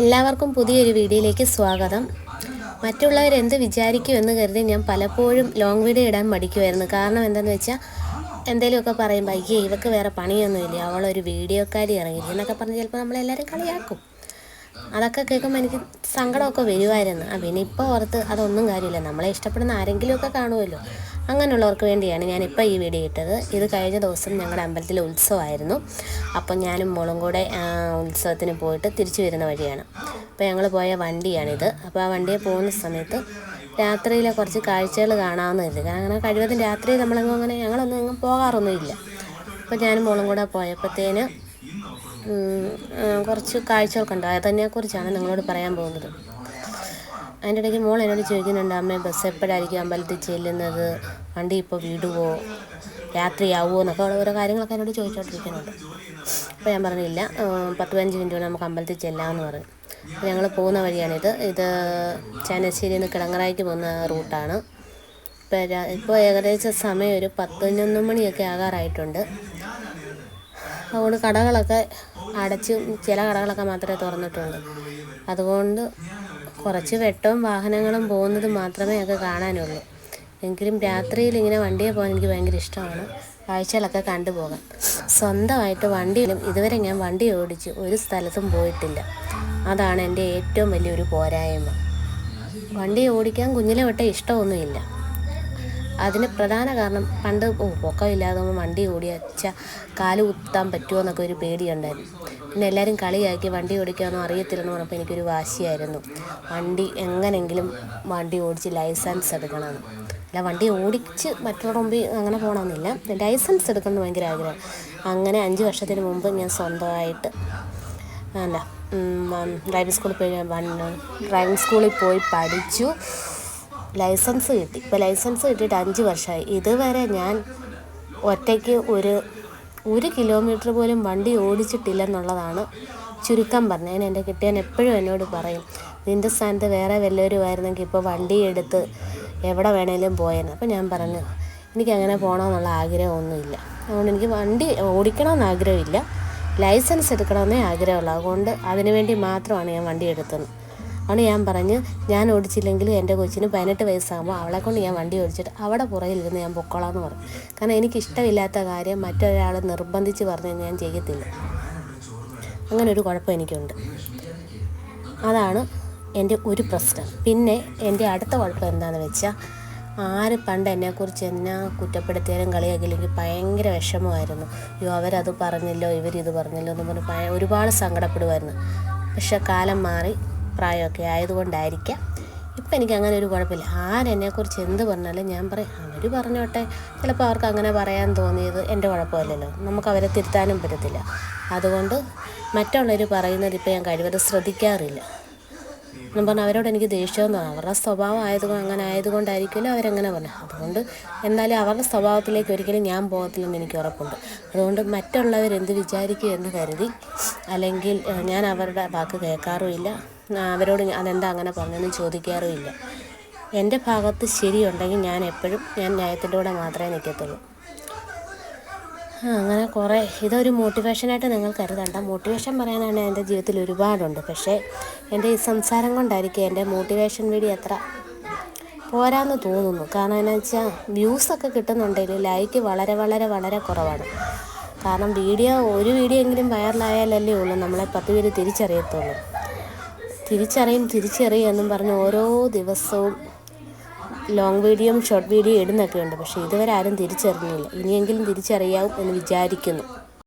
എല്ലാവർക്കും പുതിയൊരു വീഡിയോയിലേക്ക് സ്വാഗതം. മറ്റുള്ളവരെന്ത് വിചാരിക്കുമെന്ന് കരുതി ഞാൻ പലപ്പോഴും ലോങ് വീഡിയോ ഇടാൻ മടിക്കുമായിരുന്നു കാരണം എന്താണെന്ന് വെച്ചാൽ എന്തെങ്കിലുമൊക്കെ പറയുമ്പോൾ അയ്യേ ഇവക്ക് വേറെ പണിയൊന്നുമില്ല. അവളൊരു വീഡിയോക്കാരി ഇറങ്ങിയില്ല എന്നൊക്കെ പറഞ്ഞ് ചിലപ്പോൾ നമ്മളെല്ലാവരും കളിയാക്കും. അതൊക്കെ കേൾക്കുമ്പോൾ എനിക്ക് സങ്കടമൊക്കെ വരുമായിരുന്നു ആ പിന്നെ ഇപ്പോൾ ഓർത്ത് അതൊന്നും കാര്യമില്ല. നമ്മളെ ഇഷ്ടപ്പെടുന്ന ആരെങ്കിലുമൊക്കെ കാണുമല്ലോ. അങ്ങനെയുള്ളവർക്ക് വേണ്ടിയാണ് ഞാനിപ്പോൾ ഈ വീഡിയോ ഇട്ടത്. ഇത് കഴിഞ്ഞ ദിവസം ഞങ്ങളുടെ അമ്പലത്തിലെ ഉത്സവമായിരുന്നു അപ്പം ഞാനും മോളും കൂടെ ഉത്സവത്തിന് പോയിട്ട് തിരിച്ചു വരുന്ന വഴിയാണ്. അപ്പോൾ ഞങ്ങൾ പോയ വണ്ടിയാണിത്. അപ്പോൾ ആ വണ്ടിയെ പോകുന്ന സമയത്ത് രാത്രിയിലെ കുറച്ച് കാഴ്ചകൾ കാണാമെന്ന് കാരണം അങ്ങനെ കഴിവതും രാത്രി നമ്മളങ്ങനെ ഞങ്ങളൊന്നും അങ്ങ് പോകാറൊന്നുമില്ല. അപ്പോൾ ഞാനും മോളും കൂടെ പോയപ്പോഴത്തേന് കുറച്ച് കാഴ്ചകളൊക്കെ കണ്ടു അതിനെക്കുറിച്ചാണ് നിങ്ങളോട് പറയാൻ പോകുന്നത്. അതിന്റെ ഇടയ്ക്ക് മോൾ എന്നോട് ചോദിക്കുന്നുണ്ട് അമ്മേ ബസ് എപ്പോഴായിരിക്കും അമ്പലത്തിൽ ചെല്ലുന്നത്? വണ്ടി ഇപ്പോൾ വിടുവോ? രാത്രിയാവുമോ എന്നൊക്കെ ഉള്ള ഓരോ കാര്യങ്ങളൊക്കെ എന്നോട് ചോദിച്ചോണ്ടിരിക്കുന്നുണ്ട്. അപ്പോൾ ഞാൻ പറഞ്ഞില്ല പത്ത് പതിനഞ്ച് മിനിറ്റ് കൊണ്ട് നമുക്ക് അമ്പലത്തിൽ ചെല്ലാമെന്ന് പറഞ്ഞു. അപ്പോൾ ഞങ്ങൾ പോകുന്ന വഴിയാണിത് ഇത്. ചാനശ്ശേരിയിൽ നിന്ന് കിടങ്ങറായിക്ക് പോകുന്ന റൂട്ടാണ്. ഇപ്പോൾ ഇപ്പോൾ ഏകദേശം സമയം ഒരു പതിനൊന്ന് മണിയൊക്കെ ആകാറായിട്ടുണ്ട്. അതുകൊണ്ട് കടകളൊക്കെ അടച്ച് ചില കടകളൊക്കെ മാത്രമേ തുറന്നിട്ടുള്ളൂ. അതുകൊണ്ട് കുറച്ച് വെട്ടവും വാഹനങ്ങളും പോകുന്നത് മാത്രമേ ഒക്കെ കാണാനുള്ളൂ. എങ്കിലും രാത്രിയിൽ ഇങ്ങനെ വണ്ടിയെ പോകാൻ എനിക്ക് ഭയങ്കര ഇഷ്ടമാണ്. കാഴ്ചകളൊക്കെ കണ്ടുപോകാൻ സ്വന്തമായിട്ട് വണ്ടിയിലും ഇതുവരെ ഞാൻ വണ്ടി ഓടിച്ച് ഒരു സ്ഥലത്തും പോയിട്ടില്ല. അതാണ് എന്റെ ഏറ്റവും വലിയൊരു പോരായ്മ. വണ്ടി ഓടിക്കാൻ കുഞ്ഞിലെ തൊട്ടേ ഇഷ്ടമൊന്നുമില്ല. അതിന് പ്രധാന കാരണം പണ്ട് ഓ പൊക്കമില്ലാതെ വണ്ടി ഓടി അച്ഛാ കാൽ കുത്താൻ പറ്റുമോ എന്നൊക്കെ ഒരു പേടിയുണ്ടായിരുന്നു. പിന്നെ എല്ലാവരും കളിയാക്കി വണ്ടി ഓടിക്കാനൊന്നും അറിയത്തില്ലെന്ന് പറഞ്ഞപ്പോൾ എനിക്കൊരു വാശിയായിരുന്നു. വണ്ടി എങ്ങനെങ്കിലും വണ്ടി ഓടിച്ച് ലൈസൻസ് എടുക്കണമെന്ന് അല്ല വണ്ടി ഓടിച്ച് മറ്റുള്ളവരുടെ മുമ്പിൽ അങ്ങനെ പോകണമെന്നില്ല. ലൈസൻസ് എടുക്കണമെന്ന് ഭയങ്കര ആഗ്രഹം. അങ്ങനെ അഞ്ച് വർഷത്തിന് മുമ്പ് ഞാൻ സ്വന്തമായിട്ട് അല്ല ഡ്രൈവിംഗ് സ്കൂളിൽ പോയി ഡ്രൈവിംഗ് സ്കൂളിൽ പോയി പഠിച്ചു. ലൈസൻസ് കിട്ടി. ഇപ്പോൾ ലൈസൻസ് കിട്ടിയിട്ട് അഞ്ച് വർഷമായി. ഇതുവരെ ഞാൻ ഒറ്റയ്ക്ക് ഒരു ഒരു കിലോമീറ്റർ പോലും വണ്ടി ഓടിച്ചിട്ടില്ലെന്നുള്ളതാണ് ചുരുക്കം പറഞ്ഞത്. ഞാൻ എന്റെ കിട്ടിയാൻ എപ്പോഴും എന്നോട് പറയും നിന്റെ സ്ഥാനത്ത് വേറെ വല്ലവരുമായിരുന്നെങ്കിൽ ഇപ്പോൾ വണ്ടി എടുത്ത് എവിടെ വേണേലും പോയെന്ന് അപ്പോൾ ഞാൻ പറഞ്ഞു എനിക്കങ്ങനെ പോകണമെന്നുള്ള ആഗ്രഹമൊന്നുമില്ല. അതുകൊണ്ട് എനിക്ക് വണ്ടി ഓടിക്കണമെന്ന് ആഗ്രഹമില്ല. ലൈസൻസ് എടുക്കണമെന്നേ ആഗ്രഹമുള്ളൂ. അതുകൊണ്ട് അതിനുവേണ്ടി മാത്രമാണ് ഞാൻ വണ്ടി എടുത്തത്. അതുകൊണ്ട് ഞാൻ പറഞ്ഞ് ഞാൻ ഓടിച്ചില്ലെങ്കിലും എന്റെ കൊച്ചിന് പതിനെട്ട് വയസ്സാകുമ്പോൾ അവളെ കൊണ്ട് ഞാൻ വണ്ടി ഓടിച്ചിട്ട് അവിടെ പുറകിലിരുന്ന് ഞാൻ പൊക്കോളാന്ന് പറഞ്ഞു. കാരണം എനിക്കിഷ്ടമില്ലാത്ത കാര്യം മറ്റൊരാൾ നിർബന്ധിച്ച് പറഞ്ഞ് ഞാൻ ചെയ്യത്തില്ല. അങ്ങനെ ഒരു കുഴപ്പം എനിക്കുണ്ട്. അതാണ് എന്റെ ഒരു പ്രശ്നം. പിന്നെ എന്റെ അടുത്ത കുഴപ്പം എന്താണെന്ന് വെച്ചാൽ ആര് പണ്ട് എന്നെക്കുറിച്ച് എന്നാ കുറ്റപ്പെടുത്തിയാലും കളിയാക്കില്ലെങ്കിൽ ഭയങ്കര വിഷമമായിരുന്നു. അയ്യോ അവരത് പറഞ്ഞല്ലോ ഇവരിത് പറഞ്ഞല്ലോ എന്ന് പറഞ്ഞ് ഒരുപാട് സങ്കടപ്പെടുമായിരുന്നു പക്ഷെ കാലം മാറി പ്രായമൊക്കെ ആയതുകൊണ്ടായിരിക്കാം. ഇപ്പം എനിക്ക് അങ്ങനെ ഒരു കുഴപ്പമില്ല. ആരെന്നെക്കുറിച്ച് എന്ത് പറഞ്ഞാലും ഞാൻ പറയും അവർ പറഞ്ഞോട്ടെ. ചിലപ്പോൾ അവർക്ക് അങ്ങനെ പറയാൻ തോന്നിയത് എന്റെ കുഴപ്പമില്ലല്ലോ. നമുക്ക് അവരെ തിരുത്താനും പറ്റത്തില്ല. അതുകൊണ്ട് മറ്റുള്ളവർ പറയുന്നത് ഇപ്പോൾ ഞാൻ കഴിവതും ശ്രദ്ധിക്കാറില്ല. എന്ന് പറഞ്ഞാൽ അവരോട് എനിക്ക് ദേഷ്യം തോന്നും. അവരുടെ സ്വഭാവം ആയതുകൊണ്ട് അങ്ങനെ ആയതുകൊണ്ടായിരിക്കുമല്ലോ അവരങ്ങനെ പറഞ്ഞു. അതുകൊണ്ട് എന്നാലും അവരുടെ സ്വഭാവത്തിലേക്ക് ഒരിക്കലും ഞാൻ പോകത്തില്ലെന്ന് എനിക്ക് ഉറപ്പുണ്ട്. അതുകൊണ്ട് മറ്റുള്ളവരെന്ത് വിചാരിക്കും എന്ന് കരുതി അല്ലെങ്കിൽ ഞാൻ അവരുടെ വാക്ക് കേൾക്കാറുമില്ല. അവരോട് അതെന്താ അങ്ങനെ പറഞ്ഞതെന്ന് ചോദിക്കാറുമില്ല. എന്റെ ഭാഗത്ത് ശരിയുണ്ടെങ്കിൽ ഞാൻ എപ്പോഴും ഞാൻ ന്യായത്തിന്റെ കൂടെ മാത്രമേ നിൽക്കത്തുള്ളൂ അങ്ങനെ കുറേ ഇതൊരു മോട്ടിവേഷനായിട്ട് നിങ്ങൾ കരുതണ്ട. മോട്ടിവേഷൻ പറയാനാണ് എന്റെ ജീവിതത്തിൽ ഒരുപാടുണ്ട്. പക്ഷേ എന്റെ ഈ സംസാരം കൊണ്ടായിരിക്കും എന്റെ മോട്ടിവേഷൻ വീഡിയോ അത്ര പോരാന്ന് തോന്നുന്നു. കാരണം എന്നു വെച്ചാൽ വ്യൂസൊക്കെ കിട്ടുന്നുണ്ടെങ്കിൽ ലൈക്ക് വളരെ വളരെ വളരെ കുറവാണ്. കാരണം വീഡിയോ ഒരു വീഡിയോ എങ്കിലും വൈറലായാലല്ലേ ഉള്ളൂ. നമ്മളെ പത്ത് പേര് തിരിച്ചറിയത്തുള്ളൂ. തിരിച്ചറിയും തിരിച്ചറിയും എന്നും പറഞ്ഞ് ഓരോ ദിവസവും ലോങ് വീഡിയോയും ഷോർട്ട് വീഡിയോ ഇടുന്നൊക്കെ ഉണ്ട് പക്ഷേ ഇതുവരെ ആരും തിരിച്ചറിഞ്ഞില്ല. ഇനിയെങ്കിലും തിരിച്ചറിയാവും എന്ന് വിചാരിക്കുന്നു.